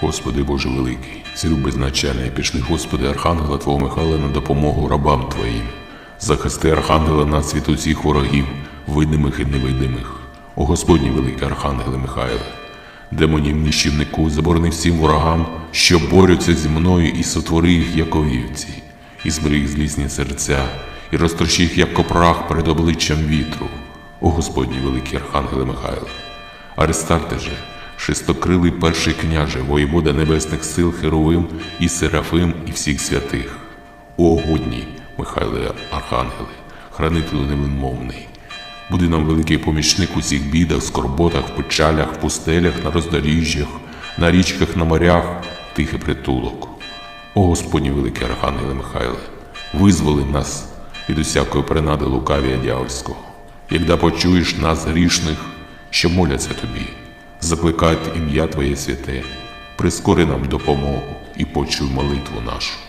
Господи Боже великий, цілю безначальний пішли, Господи, Архангела Твого Михайла на допомогу рабам Твоїм. Захисти Архангела нас від усіх ворогів, видимих і невидимих. О Господній великий Архангеле Михайле, демонів ніщівнику, заборони всім ворогам, що борються зі мною, і сотвори їх, як овівці, і зберіг злісні серця, і розтрощи їх, як копрах перед обличчям вітру. О Господній великий Архангеле Михайле. Аристарте же, шестокрилий перший княже, воєвода небесних сил Херовим і Серафим і всіх святих. О годній, Михайле Архангеле, хранителю невинмовний. Буди нам великий помічник у всіх бідах, скорботах, печалях, пустелях, на роздоріжжях, на річках, на морях, тихий притулок. О Господній великий Архангеле Михайле, визволи нас від усякої принади лукавія дявольського. Якда почуєш нас грішних, що моляться тобі, закликають ім'я Твоє святе, прискори нам допомогу і почуй молитву нашу.